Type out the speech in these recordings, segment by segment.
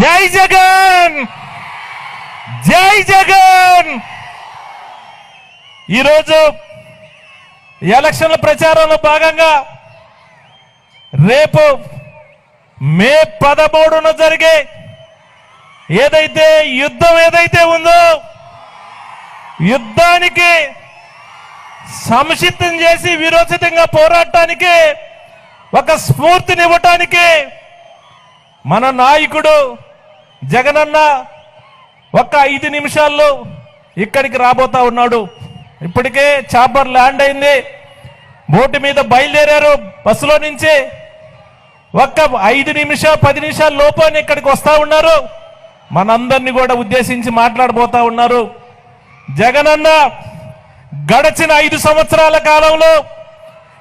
జై జగన్! జై జగన్! ఈరోజు ఎలక్షన్ల ప్రచారంలో భాగంగా రేపు మే పదమూడున జరిగే ఏదైతే యుద్ధం ఏదైతే ఉందో యుద్ధానికి సంసిద్ధం చేసి విరోచితంగా పోరాటానికి ఒక స్ఫూర్తినివ్వటానికి మన నాయకుడు జగనన్న ఒక్క ఐదు నిమిషాల్లో ఇక్కడికి రాబోతా ఉన్నాడు. ఇప్పటికే చాపర్ ల్యాండ్ అయింది. బోటు మీద బయలుదేరారు బస్సులో నుంచి. ఒక్క ఐదు నిమిషాలు పది నిమిషాల లోపల ఇక్కడికి వస్తా ఉన్నారు. మనందరినీ కూడా ఉద్దేశించి మాట్లాడబోతా ఉన్నారు. జగనన్న గడచిన ఐదు సంవత్సరాల కాలంలో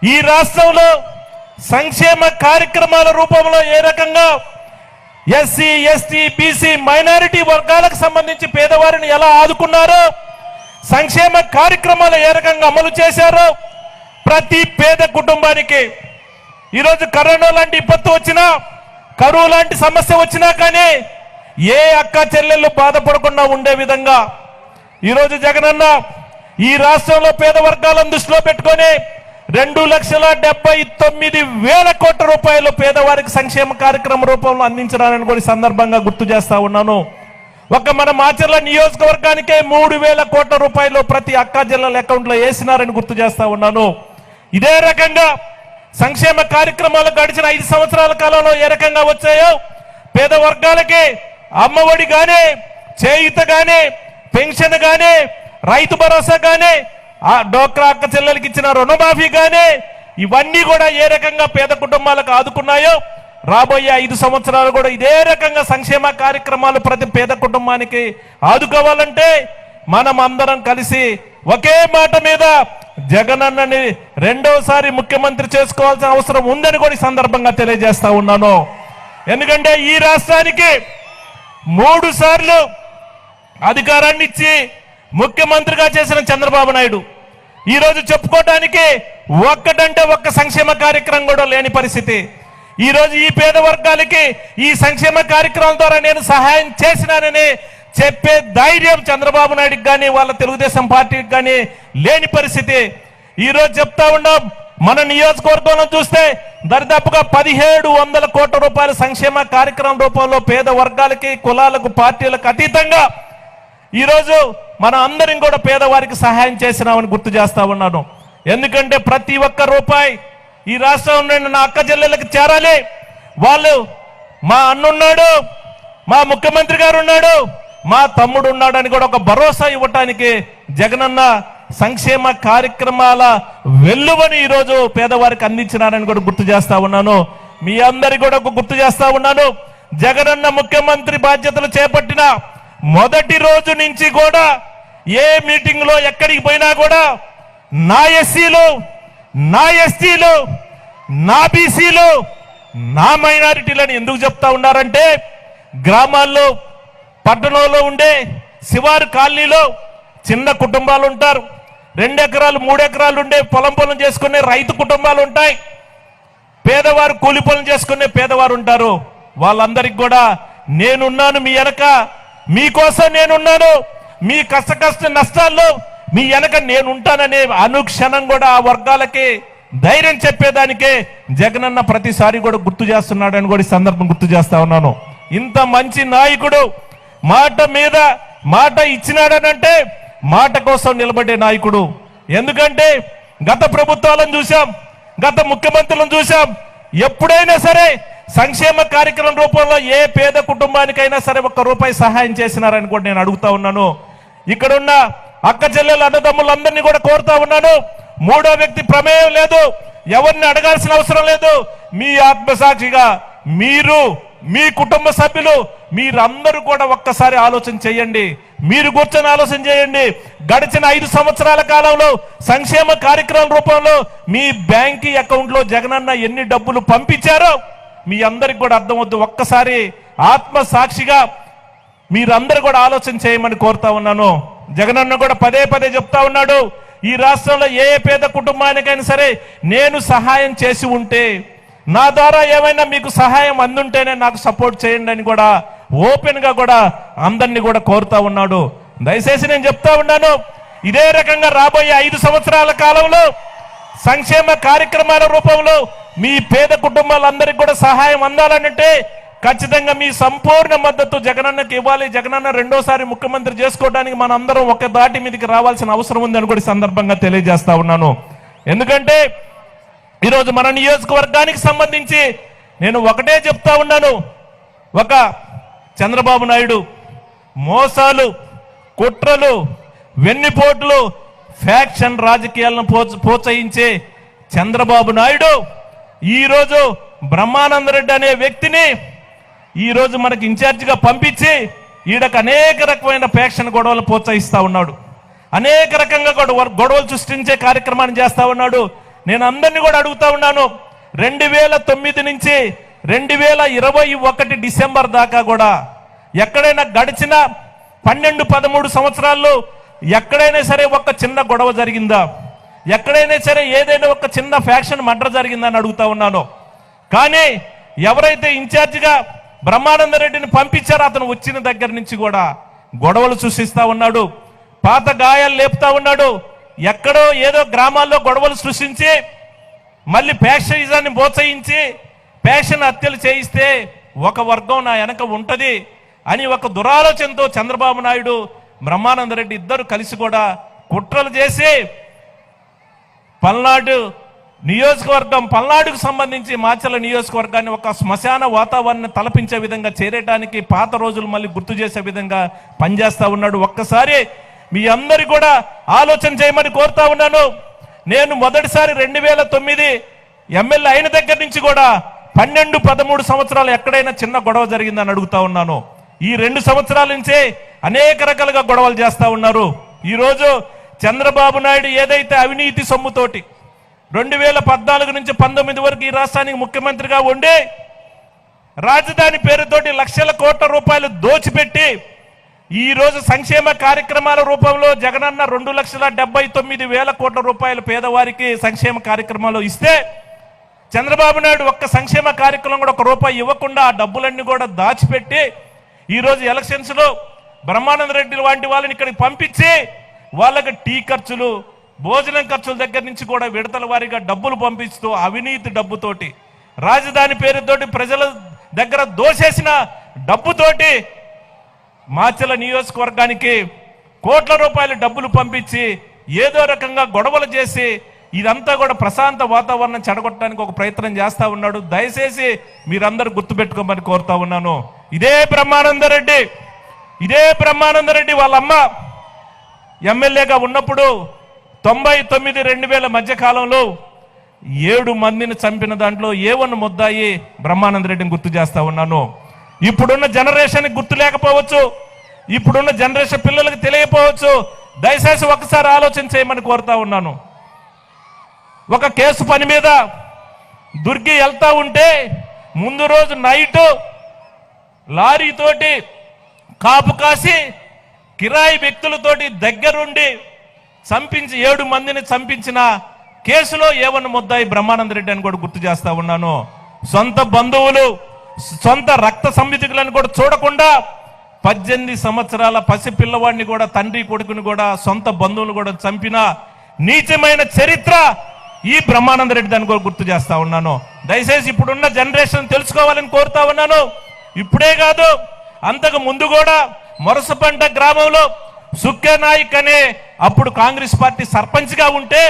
ఈ రాష్ట్రంలో సంక్షేమ కార్యక్రమాల రూపంలో ఏ రకంగా ఎస్సీ ఎస్టీ బీసీ మైనారిటీ వర్గాలకు సంబంధించి పేదవారిని ఎలా ఆదుకున్నారో సంక్షేమ కార్యక్రమాలు ఏ రకంగా అమలు చేశారో ప్రతి పేద కుటుంబానికి. ఈరోజు కరోనా లాంటి విపత్తు వచ్చినా కరువు లాంటి సమస్య వచ్చినా కానీ ఏ అక్క చెల్లెళ్ళు బాధపడకుండా ఉండే విధంగా. ఈరోజు జగనన్న ఈ రాష్ట్రంలో పేద వర్గాలను దృష్టిలో పెట్టుకొని రెండు లక్షల డెబ్బై తొమ్మిది వేల కోట్ల రూపాయలు పేదవారికి సంక్షేమ కార్యక్రమ రూపంలో అందించడానికి కూడా సందర్భంగా గుర్తు చేస్తా ఉన్నాను. ఒక మన మాచర్ల నియోజకవర్గానికే మూడు వేల కోట్ల రూపాయలు ప్రతి అక్క జిల్లాల అకౌంట్లో వేసినారని గుర్తు చేస్తా ఉన్నాను. ఇదే రకంగా సంక్షేమ కార్యక్రమాలు గడిచిన ఐదు సంవత్సరాల కాలంలో ఏ రకంగా వచ్చాయో పేద వర్గాలకి అమ్మఒడి గానే చేయుత గానే పెన్షన్ గానే రైతు భరోసా గానే ఆ డోక్రా అక్క చెల్లెలకి ఇచ్చిన రుణమాఫీ కానీ ఇవన్నీ కూడా ఏ రకంగా పేద కుటుంబాలకు ఆదుకున్నాయో రాబోయే ఐదు సంవత్సరాలు కూడా ఇదే రకంగా సంక్షేమ కార్యక్రమాలు ప్రతి పేద కుటుంబానికి ఆదుకోవాలంటే మనం అందరం కలిసి ఒకే మాట మీద జగనన్నని రెండోసారి ముఖ్యమంత్రి చేసుకోవాల్సిన అవసరం ఉందని కూడా ఈ సందర్భంగా తెలియజేస్తా ఉన్నాను. ఎందుకంటే ఈ రాష్ట్రానికి మూడు సార్లు అధికారాన్ని ఇచ్చి ముఖ్యమంత్రిగా చేసిన చంద్రబాబు నాయుడు. ఈరోజు చెప్పుకోవటానికి ఒక్కటంటే ఒక్క సంక్షేమ కార్యక్రమం కూడా లేని పరిస్థితి. ఈరోజు ఈ పేద వర్గాలకి ఈ సంక్షేమ కార్యక్రమం ద్వారా నేను సహాయం చేసినానని చెప్పే ధైర్యం చంద్రబాబు నాయుడుకి కానీ వాళ్ళ తెలుగుదేశం పార్టీకి కానీ లేని పరిస్థితి. ఈరోజు చెప్తా ఉన్నాం మన నియోజకవర్గంలో చూస్తే దరిదాపుగా పదిహేడు వందల కోట్ల రూపాయల సంక్షేమ కార్యక్రమం రూపంలో పేద వర్గాలకి కులాలకు పార్టీలకు అతీతంగా ఈరోజు మన అందరం కూడా పేదవారికి సహాయం చేసినామని గుర్తు చేస్తా ఉన్నాను. ఎందుకంటే ప్రతి ఒక్క రూపాయి ఈ రాష్ట్రంలో నా అక్క చెల్లెలకు చేరాలి. వాళ్ళు మా అన్నున్నాడు మా ముఖ్యమంత్రి గారు ఉన్నాడు మా తమ్ముడు ఉన్నాడని కూడా ఒక భరోసా ఇవ్వటానికి జగనన్న సంక్షేమ కార్యక్రమాల వెల్లువని ఈరోజు పేదవారికి అందించినారని కూడా గుర్తు చేస్తా ఉన్నాను. మీ అందరి కూడా ఒక గుర్తు చేస్తా ఉన్నాను. జగనన్న ముఖ్యమంత్రి బాధ్యతలు చేపట్టిన మొదటి రోజు నుంచి కూడా ఏ మీటింగ్లో ఎక్కడికి పోయినా కూడా నా ఎస్సీలు నా ఎస్టీలు నా బీసీలు నా మైనారిటీలని ఎందుకు చెప్తా ఉన్నారంటే గ్రామాల్లో పట్టణంలో ఉండే శివారు కాలనీలో చిన్న కుటుంబాలు ఉంటారు. రెండు ఎకరాలు మూడు ఎకరాలు ఉండే పొలం పొలం చేసుకునే రైతు కుటుంబాలు ఉంటాయి. పేదవారు కూలి పొలం చేసుకునే పేదవారు ఉంటారు. వాళ్ళందరికి కూడా నేనున్నాను మీ వెనక మీకోసం నేనున్నాను. మీ కష్ట కష్ట నష్టాల్లో మీ వెనక నేనుంటాననే అనుక్షణం కూడా ఆ వర్గాలకి ధైర్యం చెప్పేదానికే జగనన్న ప్రతిసారి కూడా గుర్తు చేస్తున్నాడని కూడా సందర్భం గుర్తు చేస్తా ఉన్నాను. ఇంత మంచి నాయకుడు మాట మీద మాట ఇచ్చినాడనంటే మాట కోసం నిలబడే నాయకుడు. ఎందుకంటే గత ప్రభుత్వాలను చూశాం గత ముఖ్యమంత్రులను చూశాం. ఎప్పుడైనా సరే సంక్షేమ కార్యక్రమం రూపంలో ఏ పేద కుటుంబానికైనా సరే ఒక్క రూపాయి సహాయం చేసినారని కూడా నేను అడుగుతా ఉన్నాను. ఇక్కడున్న అక్క చెల్లెలు అన్నదమ్ములందరినీ కూడా కోరుతా ఉన్నాను. మూడో వ్యక్తి ప్రమేయం లేదు. ఎవరిని అడగాల్సిన అవసరం లేదు. మీ ఆత్మసాక్షిగా మీరు మీ కుటుంబ సభ్యులు మీరందరూ కూడా ఒక్కసారి ఆలోచన చేయండి. మీరు కూర్చొని ఆలోచన చేయండి. గడిచిన ఐదు సంవత్సరాల కాలంలో సంక్షేమ కార్యక్రమం రూపంలో మీ బ్యాంకీ అకౌంట్లో జగనన్న ఎన్ని డబ్బులు పంపించారో మీ అందరికి కూడా అర్థమవుద్దు. ఒక్కసారి ఆత్మ సాక్షిగా మీరందరూ కూడా ఆలోచన చేయమని కోరుతా ఉన్నాను. జగనన్న కూడా పదే పదే చెప్తా ఉన్నాడు. ఈ రాష్ట్రంలో ఏ పేద కుటుంబానికైనా సరే నేను సహాయం చేసి ఉంటే నా ద్వారా ఏమైనా మీకు సహాయం అందుంటేనే నాకు సపోర్ట్ చేయండి అని కూడా ఓపెన్గా కూడా అందరినీ కూడా కోరుతా ఉన్నాడు. దయచేసి నేను చెప్తా ఉన్నాను. ఇదే రకంగా రాబోయే ఐదు సంవత్సరాల కాలంలో సంక్షేమ కార్యక్రమాల రూపంలో మీ పేద కుటుంబాలందరికీ కూడా సహాయం అందాలనంటే ఖచ్చితంగా మీ సంపూర్ణ మద్దతు జగనన్నకి ఇవ్వాలి. జగనన్న రెండోసారి ముఖ్యమంత్రి చేసుకోవడానికి మన అందరం ఒక దాటి మీదకి రావాల్సిన అవసరం ఉందని కూడా సందర్భంగా తెలియజేస్తా ఉన్నాను. ఎందుకంటే ఈరోజు మన నియోజకవర్గానికి సంబంధించి నేను ఒకటే చెప్తా ఉన్నాను. ఒక చంద్రబాబు నాయుడు మోసాలు కుట్రలు వెన్నిపోట్లు ఫ్యాక్షన్ రాజకీయాలను ప్రోత్స- ప్రోత్సహించే చంద్రబాబు నాయుడు ఈరోజు బ్రహ్మానందరెడ్డి అనే వ్యక్తిని ఈరోజు మనకి ఇన్ఛార్జిగా పంపించి ఈడకు అనేక రకమైన ఫ్యాక్షన్ గొడవలు ప్రోత్సహిస్తూ ఉన్నాడు. అనేక రకంగా గొడవ గొడవలు సృష్టించే కార్యక్రమాన్ని చేస్తూ ఉన్నాడు. నేను అందరినీ కూడా అడుగుతా ఉన్నాను రెండు వేల తొమ్మిది నుంచి రెండు వేల ఇరవై ఒకటి డిసెంబర్ దాకా కూడా ఎక్కడైనా గడిచిన పన్నెండు పదమూడు సంవత్సరాల్లో ఎక్కడైనా సరే ఒక చిన్న గొడవ జరిగిందా? ఎక్కడైనా సరే ఏదైనా ఒక చిన్న ఫ్యాక్షన్ మర్డర్ జరిగిందని అడుగుతా ఉన్నాను. కానీ ఎవరైతే ఇన్ఛార్జిగా బ్రహ్మానంద రెడ్డిని అతను వచ్చిన దగ్గర నుంచి కూడా గొడవలు సృష్టిస్తా ఉన్నాడు. పాత గాయాలు లేపుతా ఉన్నాడు. ఎక్కడో ఏదో గ్రామాల్లో గొడవలు సృష్టించి మళ్ళీ ప్యాషనిజాన్ని ప్రోత్సహించి ప్యాషన్ హత్యలు చేయిస్తే ఒక వర్గం నా వెనక ఉంటుంది అని ఒక దురాలోచనతో చంద్రబాబు నాయుడు బ్రహ్మానంద రెడ్డి ఇద్దరు కలిసి కూడా కుట్రలు చేసి పల్నాడు నియోజకవర్గం పల్నాడుకు సంబంధించి మాచల నియోజకవర్గాన్ని ఒక శ్మశాన వాతావరణాన్ని తలపించే విధంగా చేరటానికి పాత రోజులు మళ్ళీ గుర్తు చేసే విధంగా పనిచేస్తా ఉన్నాడు. ఒక్కసారి మీ అందరి కూడా ఆలోచన చేయమని కోరుతా ఉన్నాను. నేను మొదటిసారి రెండు వేల తొమ్మిది ఎమ్మెల్యే అయిన దగ్గర నుంచి కూడా పన్నెండు పదమూడు సంవత్సరాలు ఎక్కడైనా చిన్న గొడవ జరిగిందని అడుగుతా ఉన్నాను. ఈ రెండు సంవత్సరాల నుంచే అనేక రకాలుగా గొడవలు చేస్తా ఉన్నారు. ఈరోజు చంద్రబాబు నాయుడు ఏదైతే అవినీతి సొమ్ముతోటి రెండు వేల పద్నాలుగు నుంచి పంతొమ్మిది వరకు ఈ రాష్ట్రానికి ముఖ్యమంత్రిగా ఉండి రాజధాని పేరుతోటి లక్షల కోట్ల రూపాయలు దోచిపెట్టి ఈరోజు సంక్షేమ కార్యక్రమాల రూపంలో జగనన్న రెండు లక్షల డెబ్బై తొమ్మిది వేల కోట్ల రూపాయలు పేదవారికి సంక్షేమ కార్యక్రమాలు ఇస్తే చంద్రబాబు నాయుడు ఒక్క సంక్షేమ కార్యక్రమం కూడా ఒక రూపాయి ఇవ్వకుండా ఆ డబ్బులన్నీ కూడా దాచిపెట్టి ఈరోజు ఎలక్షన్స్లో బ్రహ్మానంద రెడ్డి లాంటి వాళ్ళని ఇక్కడికి పంపించి వాళ్ళకి టీ ఖర్చులు భోజనం ఖర్చుల దగ్గర నుంచి కూడా విడతల వారీగా డబ్బులు పంపిస్తూ అవినీతి డబ్బుతోటి రాజధాని పేరుతోటి ప్రజల దగ్గర దోసేసిన డబ్బుతోటి మాచల నియోజకవర్గానికి కోట్ల రూపాయల డబ్బులు పంపించి ఏదో రకంగా గొడవలు చేసి ఇదంతా కూడా ప్రశాంత వాతావరణం చెడగొట్టడానికి ఒక ప్రయత్నం చేస్తూ ఉన్నాడు. దయచేసి మీరందరూ గుర్తుపెట్టుకోమని కోరుతా ఉన్నాను. ఇదే బ్రహ్మానందరెడ్డి ఇదే బ్రహ్మానందరెడ్డి వాళ్ళ అమ్మ ఎమ్మెల్యేగా ఉన్నప్పుడు తొంభై తొమ్మిది రెండు వేల మధ్య కాలంలో ఏడు మందిని చంపిన దాంట్లో ఏవన్న ముద్దాయి బ్రహ్మానంద రెడ్డిని గుర్తు చేస్తా ఉన్నాను. ఇప్పుడున్న జనరేషన్ గుర్తు లేకపోవచ్చు ఇప్పుడున్న జనరేషన్ పిల్లలకు తెలియకపోవచ్చు దయచేసి ఒకసారి ఆలోచన చేయమని కోరుతా ఉన్నాను. ఒక కేసు పని మీద దుర్గి వెళ్తా ఉంటే ముందు రోజు నైట్ లారీతోటి కాపు కాసి కిరాయి వ్యక్తులతోటి దగ్గరుండి చంపించి ఏడు మందిని చంపించిన కేసులో ఏవన్న ముద్దాయి బ్రహ్మానంద రెడ్డి అని కూడా గుర్తు చేస్తా ఉన్నాను. సొంత బంధువులు సొంత రక్త సంయుతికులను కూడా చూడకుండా పద్దెనిమిది సంవత్సరాల పసి పిల్లవాడిని కూడా తండ్రి కొడుకుని కూడా సొంత బంధువులు కూడా చంపిన నీచమైన చరిత్ర ఈ బ్రహ్మానంద రెడ్డి దాన్ని కూడా గుర్తు చేస్తా ఉన్నాను. దయచేసి ఇప్పుడున్న జనరేషన్ తెలుసుకోవాలని కోరుతా ఉన్నాను. ఇప్పుడే కాదు అంతకు ముందు కూడా మొరసపంట గ్రామంలో సుఖ్య నాయక్ అనే అప్పుడు కాంగ్రెస్ పార్టీ సర్పంచ్గా ఉంటే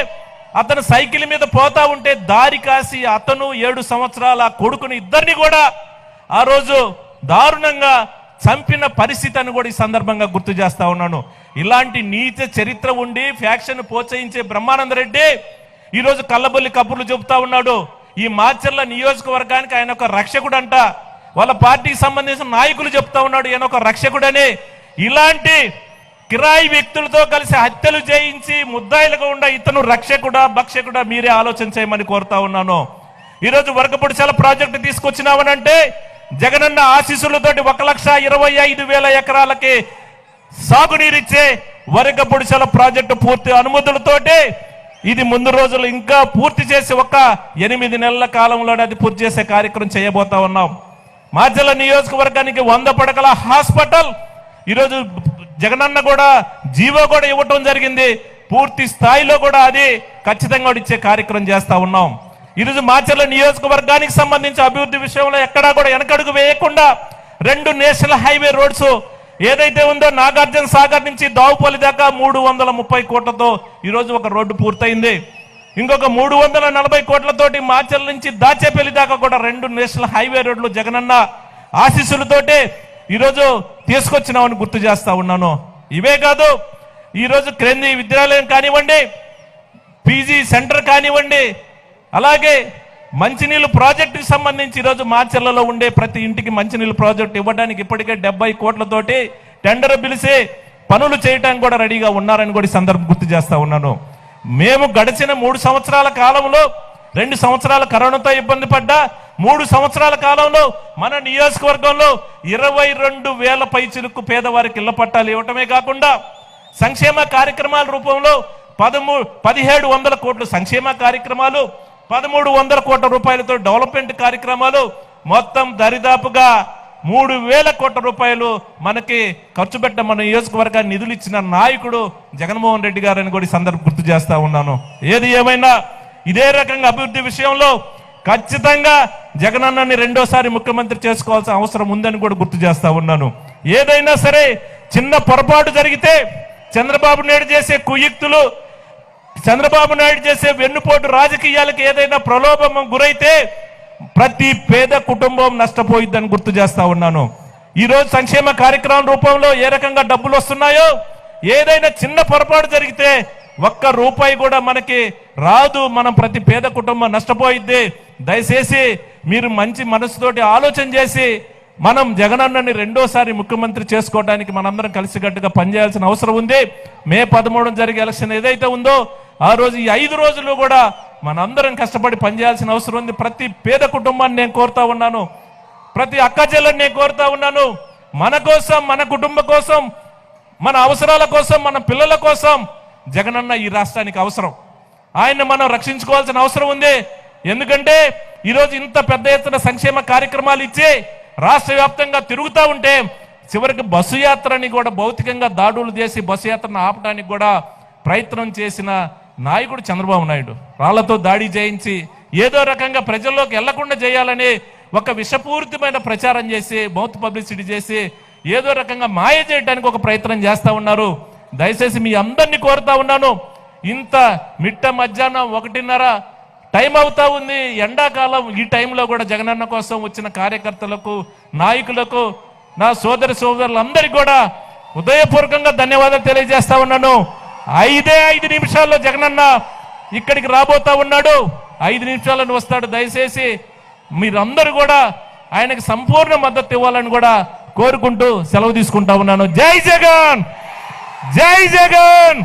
అతను సైకిల్ మీద పోతా ఉంటే దారి కాసి అతను ఏడు సంవత్సరాల కొడుకుని ఇద్దరిని కూడా ఆ రోజు దారుణంగా చంపిన పరిస్థితి అని కూడా ఈ సందర్భంగా గుర్తు చేస్తా ఉన్నాను. ఇలాంటి నీచ చరిత్ర ఉండి ఫ్యాక్షన్ ప్రోత్సహించే బ్రహ్మానంద రెడ్డి ఈరోజు కళ్ళబొల్లి కబుర్లు చెబుతా ఉన్నాడు. ఈ మాచర్ల నియోజకవర్గానికి ఆయన ఒక రక్షకుడు అంట వాళ్ళ పార్టీకి సంబంధించిన నాయకులు చెప్తా ఉన్నాడు. ఈయన ఒక రక్షకుడని. ఇలాంటి కిరాయి వ్యక్తులతో కలిసి హత్యలు చేయించి ముద్దాయిలుగా ఉండ ఇతను రక్షకుడా భక్షకుడా మీరే ఆలోచన చేయమని కోరుతా ఉన్నాను. ఈరోజు వర్గపొడిచాల ప్రాజెక్టు తీసుకొచ్చినామనంటే జగనన్న ఆశీస్సులతోటి ఒక లక్ష ఇరవై ఐదు వేల ఎకరాలకి సాగునీరిచ్చే వరక పొడిసెల ప్రాజెక్టు పూర్తి అనుమతులతోటి ఇది ముందు రోజులు ఇంకా పూర్తి చేసి ఒక ఎనిమిది నెలల కాలంలోనే అది పూర్తి చేసే కార్యక్రమం చేయబోతా ఉన్నాం. మాచర్ల నియోజకవర్గానికి వంద పడకల హాస్పిటల్ ఈరోజు జగనన్న కూడా జీవో కూడా ఇవ్వటం జరిగింది. పూర్తి స్థాయిలో కూడా అది ఖచ్చితంగా ఇచ్చే కార్యక్రమం చేస్తా ఉన్నాం. ఈరోజు మాచర్ల నియోజకవర్గానికి సంబంధించి అభివృద్ధి విషయంలో ఎక్కడా కూడా వెనకడుగు వేయకుండా రెండు నేషనల్ హైవే రోడ్స్ ఏదైతే ఉందో నాగార్జున సాగర్ నుంచి దావుపల్లి దాకా మూడు వందల ముప్పై కోట్లతో ఈరోజు ఒక రోడ్డు పూర్తయింది. ఇంకొక మూడు వందల నలభై కోట్లతోటి మాచర్ల నుంచి దాచేపల్లి దాకా కూడా రెండు నేషనల్ హైవే రోడ్లు జగనన్న ఆశీస్సులతోటి ఈరోజు తీసుకొచ్చినామని గుర్తు చేస్తా ఉన్నాను. ఇవే కాదు ఈరోజు క్రింది విద్యాలయం కానివ్వండి పీజీ సెంటర్ కానివ్వండి అలాగే మంచినీళ్ళు ప్రాజెక్టుకి సంబంధించి ఈరోజు మార్చర్లలో ఉండే ప్రతి ఇంటికి మంచినీళ్ళు ప్రాజెక్ట్ ఇవ్వడానికి ఇప్పటికే డెబ్బై కోట్లతోటి టెండర్ పిలిచి పనులు చేయడానికి కూడా రెడీగా ఉన్నారని కూడా ఈ సందర్భం గుర్తు చేస్తా ఉన్నాను. మేము గడిచిన మూడు సంవత్సరాల కాలంలో రెండు సంవత్సరాల కరోనాతో ఇబ్బంది పడ్డా మూడు సంవత్సరాల కాలంలో మన నియోజకవర్గంలో ఇరవై రెండు వేల పైచిలుకు పేదవారికి ఇళ్ళ పట్టాలు ఇవ్వటమే కాకుండా సంక్షేమ కార్యక్రమాల రూపంలో పదమూడు పదిహేడు వందల కోట్ల సంక్షేమ కార్యక్రమాలు పదమూడు వందల కోట్ల రూపాయలతో డెవలప్మెంట్ కార్యక్రమాలు మొత్తం దరిదాపుగా మూడు వేల కోట్ల రూపాయలు మనకి ఖర్చు పెట్ట మన నియోజకవర్గాన్ని నిధులు ఇచ్చిన నాయకుడు జగన్మోహన్ రెడ్డి గారని కూడా సందర్భం గుర్తు చేస్తా ఉన్నాను. ఏది ఏమైనా ఇదే రకంగా అభివృద్ధి విషయంలో ఖచ్చితంగా జగనన్నని రెండోసారి ముఖ్యమంత్రి చేసుకోవాల్సిన అవసరం ఉందని కూడా గుర్తు చేస్తా ఉన్నాను. ఏదైనా సరే చిన్న పొరపాటు జరిగితే చంద్రబాబు నాయుడు చేసే కుయుక్తులు చంద్రబాబు నాయుడు చేసే వెన్నుపోటు రాజకీయాలకు ఏదైనా ప్రలోభం గురైతే ప్రతి పేద కుటుంబం నష్టపోయిద్దని గుర్తు చేస్తా ఉన్నాను. ఈరోజు సంక్షేమ కార్యక్రమం రూపంలో ఏ రకంగా డబ్బులు వస్తున్నాయో ఏదైనా చిన్న పొరపాటు జరిగితే ఒక్క రూపాయి కూడా మనకి రాదు. మనం ప్రతి పేద కుటుంబం నష్టపోయిద్ది. దయచేసి మీరు మంచి మనసుతోటి ఆలోచన చేసి మనం జగనన్నని రెండోసారి ముఖ్యమంత్రి చేసుకోవడానికి మనందరం కలిసికట్టుగా పనిచేయాల్సిన అవసరం ఉంది. మే పదమూడు జరిగే ఎలక్షన్ ఏదైతే ఉందో ఆ రోజు ఈ ఐదు రోజులు కూడా మనందరం కష్టపడి పనిచేయాల్సిన అవసరం ఉంది. ప్రతి పేద కుటుంబాన్ని నేను కోరుతా ఉన్నాను. ప్రతి అక్క చెల్లెని నేను కోరుతా ఉన్నాను. మన కోసం మన కుటుంబం కోసం మన అవసరాల కోసం మన పిల్లల కోసం జగనన్న ఈ రాష్ట్రానికి అవసరం. ఆయన్ని మనం రక్షించుకోవాల్సిన అవసరం ఉంది. ఎందుకంటే ఈరోజు ఇంత పెద్ద ఎత్తున సంక్షేమ కార్యక్రమాలు ఇచ్చి రాష్ట్ర వ్యాప్తంగా తిరుగుతూ ఉంటే చివరికి బస్సు యాత్రని కూడా భౌతికంగా దాడులు చేసి బస్సు యాత్రను ఆపడానికి కూడా ప్రయత్నం చేసిన నాయకుడు చంద్రబాబు నాయుడు. రాళ్ళతో దాడి చేయించి ఏదో రకంగా ప్రజల్లోకి వెళ్ళకుండా చేయాలని ఒక విషపూరితమైన ప్రచారం చేసి మౌత్ పబ్లిసిటీ చేసి ఏదో రకంగా మాయ చేయడానికి ఒక ప్రయత్నం చేస్తూ ఉన్నారు. దయచేసి మీ అందరినీ కోరుతా ఉన్నాను. ఇంత మిట్ట మధ్యాహ్నం ఒకటిన్నర టైం అవుతా ఉంది. ఎండాకాలం ఈ టైంలో కూడా జగనన్న కోసం వచ్చిన కార్యకర్తలకు నాయకులకు నా సోదరి సోదరులందరికీ కూడా హృదయపూర్వకంగా ధన్యవాదాలు తెలియజేస్తా ఉన్నాను. ఐదే ఐదు నిమిషాల్లో జగనన్న ఇక్కడికి రాబోతా ఉన్నాడు. ఐదు నిమిషాలను వస్తాడు. దయచేసి మీరందరూ కూడా ఆయనకి సంపూర్ణ మద్దతు ఇవ్వాలని కూడా కోరుకుంటూ సెలవు తీసుకుంటా ఉన్నాను. జై జగన్! జై జగన్!